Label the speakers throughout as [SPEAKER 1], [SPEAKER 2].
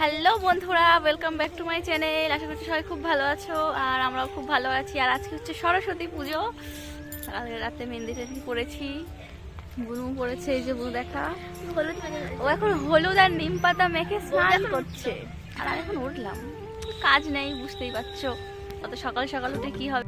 [SPEAKER 1] Hello বন্ধুরা welcome back to my channel আশা করছি সবাই খুব ভালো আছো আর আমরাও খুব ভালো আছি। আর আজকে হচ্ছে সরস্বতী পুজো। কালকে রাতে মেহেন্দি টেন্দি করেছি বুনু পড়েছে এই যে বুনু দেখা। ও এখন হলুদ আর নিম পাতা মেখে স্নান করছে। আর আমি এখন উঠলাম। কাজ নেই বুঝতেই পারছ। অত সকাল সকাল উঠে কি হবে?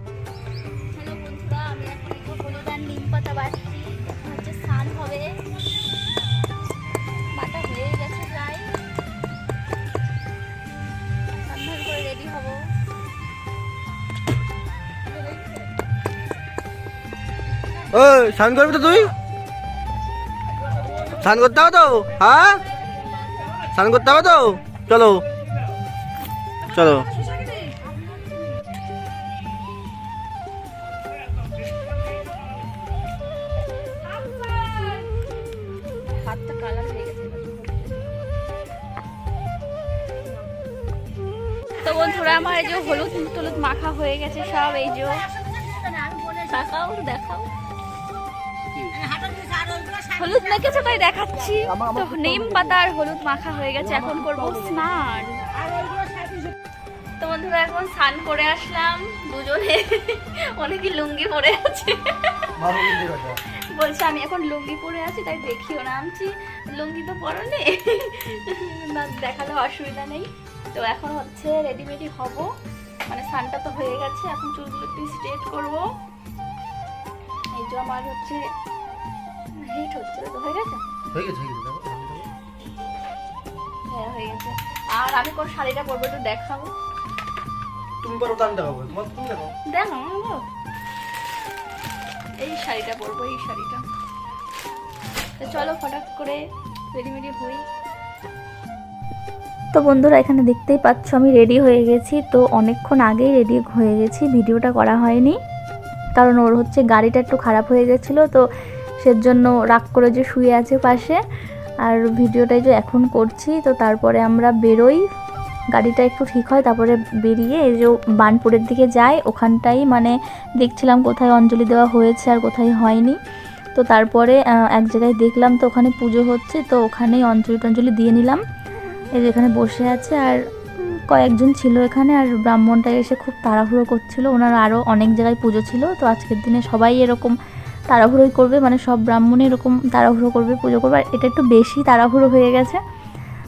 [SPEAKER 2] ওই, স্নান করবি তো তুই? স্নান করতে হবে তো? হ্যাঁ? স্নান করতে হবে তো? চলো। চলো।
[SPEAKER 1] তো আমার এই যে হলুদ টলুদ মাখা হয়ে গেছে সব, এই যে। দেখাও দেখাও। হলুদ মেখেছে তাই দেখাচ্ছি। তো নিম পাতা আর হলুদ মাখা হয়ে গেছে এখন করব স্নান। তো বন্ধুরা এখন স্নান করে আসলাম। দুজনে অনেকে লুঙ্গি পরে আছে। বলছে আমি এখন লুঙ্গি পরে আছি তাই দেখিও না। আমছি লুঙ্গি তো পরো নে না দেখালে অসুবিধা নেই। তো এখন হচ্ছে রেডিমেডি হব। মানে স্নানটা তো হয়ে গেছে এখন চুলগুলো একটু স্ট্রেট করব। এই যে আমার হচ্ছে হিট হচ্ছে হয়ে গেছে?
[SPEAKER 2] হয়ে গেছে হয়ে গেছে
[SPEAKER 1] হ্যাঁ হয়ে গেছে। আর আমি কোন শাড়িটা পরবো একটু দেখাবো?
[SPEAKER 2] তুমি পারো দান দেখাবো। তোমার তুমি দেখো
[SPEAKER 1] দেখো এই শাড়িটা পরবো এই শাড়িটা। তো চলো ফটাক করে রেডিমেডি হই।
[SPEAKER 3] তো বন্ধুরা এখানে দেখতেই পাচ্ছ আমি রেডি হয়ে গেছি। তো অনেকক্ষণ আগেই রেডি হয়ে গেছি। ভিডিওটা করা হয়নি। কারণ ওর হচ্ছে গাড়িটা একটু খারাপ হয়ে গেছিল, তো সেজন্য রাগ করে যে শুয়ে আছে পাশে। আর ভিডিওটাই যে এখন করছি, তো তারপরে আমরা বেরোই। গাড়িটা একটু ঠিক হয়, তারপরে বেরিয়ে এই যে বানপুরের দিকে যাই ওখানটাই মানে দেখছিলাম কোথায় অঞ্জলি দেওয়া হয়েছে আর কোথায় হয়নি। তো তারপরে এক জায়গায় দেখলাম তো ওখানে পুজো হচ্ছে, তো ওখানেই অঞ্জলি টঞ্জলি দিয়ে নিলাম। এই যে এখানে বসে আছে আর কয়েকজন ছিল এখানে আর ব্রাহ্মণটা এসে খুব তাড়াহুড়ো করছিল। ওনার আরও অনেক জায়গায় পুজো ছিল, তো আজকের দিনে সবাই এরকম তাড়াহুড়োই করবে মানে সব ব্রাহ্মণে এরকম তাড়াহুড়ো করবে, পুজো করবে। আর এটা একটু বেশি তাড়াহুড়ো হয়ে গেছে।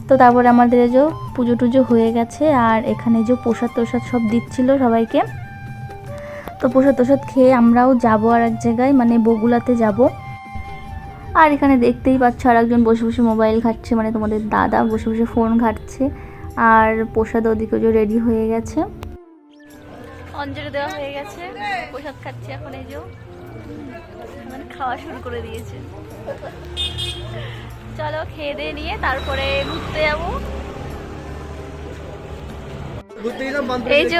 [SPEAKER 3] তো তারপরে আমাদের যে পুজো টুজো হয়ে গেছে, আর এখানে যে প্রসাদ তোসাদ সব দিচ্ছিল সবাইকে। তো প্রসাদ তোসাদ খেয়ে আমরাও যাব আর এক জায়গায় মানে বগুলাতে যাব। আর এখানে দেখতেই পাচ্ছ আর একজন বসে বসে মোবাইল ঘাটছে মানে তোমাদের দাদা বসে বসে ফোন ঘাটছে। আর প্রসাদ ওদিকে যে রেডি হয়ে গেছে।
[SPEAKER 1] অঞ্জলি দেওয়া হয়ে গেছে। প্রসাদ খাচ্ছি এখন এই যে। মানে খাওয়া শুরু করে দিয়েছে। চলো খেয়ে দিয়ে নিয়ে তারপরে ঘুরতে যাব। এই যে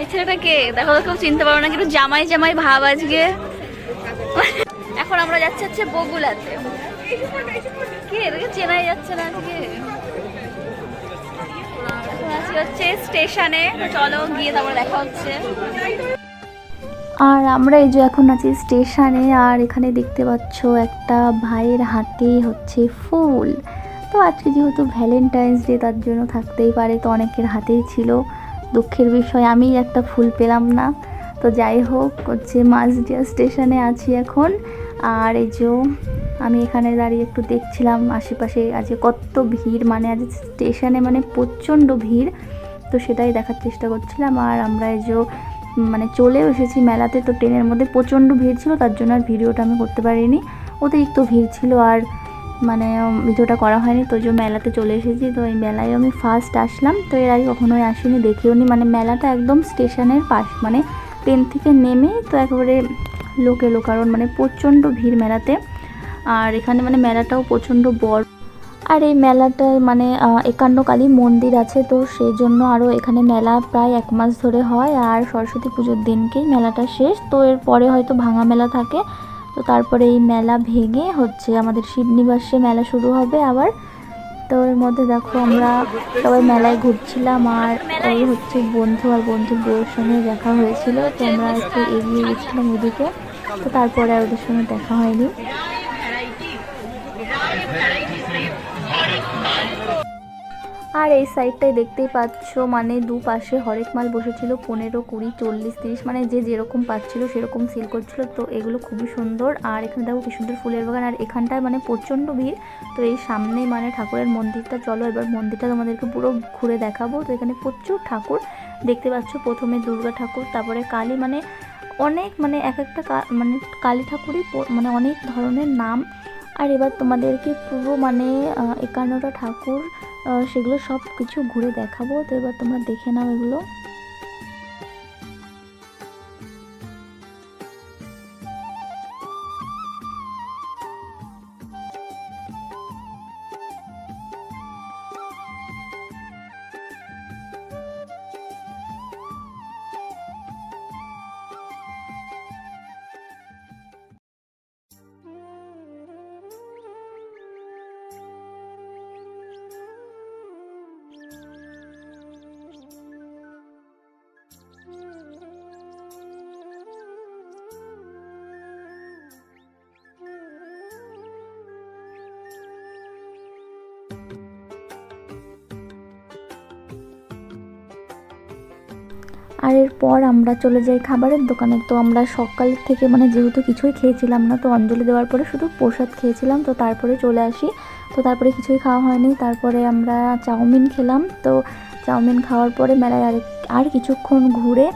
[SPEAKER 1] এই ছেলেটা কে দেখো তো কেউ চিনতে পারো না কিন্তু জামাই জামাই ভাব আজকে। এখন আমরা যাচ্ছি হচ্ছে বগুলাতে কে এদিকে চেনাই যাচ্ছে না আজকে। হচ্ছে স্টেশনে। চলো গিয়ে তারপরে দেখা হচ্ছে।
[SPEAKER 3] আর আমরা এই যে এখন আছি স্টেশনে, আর এখানে দেখতে পাচ্ছ একটা ভাইয়ের হাতে হচ্ছে ফুল। তো আজকে যেহেতু ভ্যালেন্টাইন্স ডে তার জন্য থাকতেই পারে, তো অনেকের হাতেই ছিল। দুঃখের বিষয়, আমি একটা ফুল পেলাম না। তো যাই হোক, হচ্ছে মাঝদিয়া স্টেশনে আছি এখন। আর এই যে আমি এখানে দাঁড়িয়ে একটু দেখছিলাম আশেপাশে আজকে কত ভিড় মানে আজ স্টেশনে মানে প্রচণ্ড ভিড়। তো সেটাই দেখার চেষ্টা করছিলাম আর আমরা এই যে মানে চলেও এসেছি মেলাতে, তো ট্রেনের মধ্যে প্রচণ্ড ভিড় ছিল, তার জন্য আর ভিডিওটা আমি করতে পারিনি। অতিরিক্ত ভিড় ছিল আর মানে ভিডিওটা করা হয়নি, তো যে মেলাতে চলে এসেছি, তো এই মেলায় আমি ফার্স্ট আসলাম। তো এর আগে কখনোই আসিনি দেখেও নি মানে মেলাটা একদম স্টেশনের পাশ মানে ট্রেন থেকে নেমে তো একেবারে লোকে লোকারণ মানে প্রচণ্ড ভিড় মেলাতে। আর এখানে মানে মেলাটাও প্রচণ্ড বড়। আর এই মেলাটায় মানে একান্নকালী মন্দির আছে, তো সেই জন্য আরও এখানে মেলা প্রায় এক মাস ধরে হয়। আর সরস্বতী পুজোর দিনকেই মেলাটা শেষ। তো এর পরে হয়তো ভাঙা মেলা থাকে। তো তারপরে এই মেলা ভেঙে হচ্ছে আমাদের শিবনিবাসে মেলা শুরু হবে আবার। তো এর মধ্যে দেখো আমরা সবাই মেলায় ঘুরছিলাম আর এই হচ্ছে বন্ধু আর বন্ধুর বউয়ের সঙ্গে দেখা হয়েছিল। তো আমরা একটু এগিয়ে গেছিলাম ওদিকে তো তারপরে আর ওদের সঙ্গে দেখা হয়নি। আর এই সাইডটায় দেখতেই পাচ্ছ মানে দুপাশে হরেক মাল বসেছিল, পনেরো, কুড়ি, চল্লিশ, তিরিশ মানে যে যেরকম পাচ্ছিল, সেরকম সিল করছিল। তো এগুলো খুবই সুন্দর। আর এখানে দেখো কি সুন্দর ফুলের বাগান। আর এখানটায় মানে প্রচণ্ড ভিড়। তো এই সামনে মানে ঠাকুরের মন্দিরটা, চলো এবার মন্দিরটা তোমাদেরকে পুরো ঘুরে দেখাবো। তো এখানে প্রচুর ঠাকুর দেখতে পাচ্ছ। প্রথমে দুর্গা ঠাকুর, তারপরে কালী মানে অনেক মানে এক একটা মানে কালী ঠাকুরই মানে অনেক ধরনের নাম আর এবার তোমাদেরকে পুরো মানে একান্নটা ঠাকুর সেগুলো সব কিছু ঘুরে দেখাবো। তো এবার তোমরা দেখে নাও এগুলো। আর এরপর আমরা চলে যাই খাবারের দোকানে। তো আমরা সকাল থেকে মানে যেহেতু কিছুই খেয়েছিলাম না, তো অঞ্জলি দেওয়ার পরে শুধু প্রসাদ খেয়েছিলাম। তো তারপরে চলে আসি। তো তারপরে কিছুই খাওয়া হয়নি। তারপরে আমরা চাউমিন খেলাম। তো চাউমিন খাওয়ার পরে মেলায় আর আর কিছুক্ষণ ঘুরে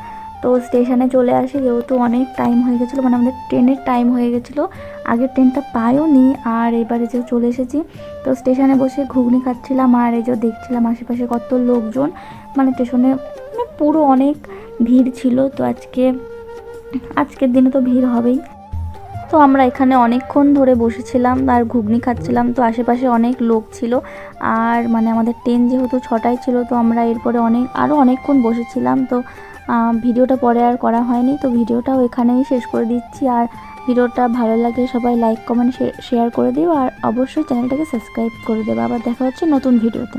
[SPEAKER 3] তো স্টেশনে চলে আসি। যেহেতু অনেক টাইম হয়ে গেছিল মানে আমাদের ট্রেনের টাইম হয়ে গেছিল। আগের ট্রেনটা পাইও নি আর এবারে যে চলে এসেছি, তো স্টেশনে বসে ঘুগনি খাচ্ছিলাম আর এই যে দেখছিলাম আশেপাশে কত লোকজন। মানে স্টেশনে মানে পুরো অনেক ভিড় ছিল, তো আজকে, আজকের দিনে তো ভিড় হবেই। তো আমরা এখানে অনেকক্ষণ ধরে বসেছিলাম আর ঘুগনি খাচ্ছিলাম, তো আশেপাশে অনেক লোক ছিল আর মানে আমাদের ট্রেন যেহেতু ছটায় ছিল, তো আমরা এরপরে অনেক আরও অনেকক্ষণ বসেছিলাম। তো ভিডিওটা পরে আর করা হয়নি, তো ভিডিওটাও এখানেই শেষ করে দিচ্ছি। আর ভিডিওটা ভালো লাগে সবাই লাইক, কমেন্ট শেয়ার করে দিও। আর অবশ্যই চ্যানেলটাকে সাবস্ক্রাইব করে দেবো। আবার দেখা হচ্ছে নতুন ভিডিওতে।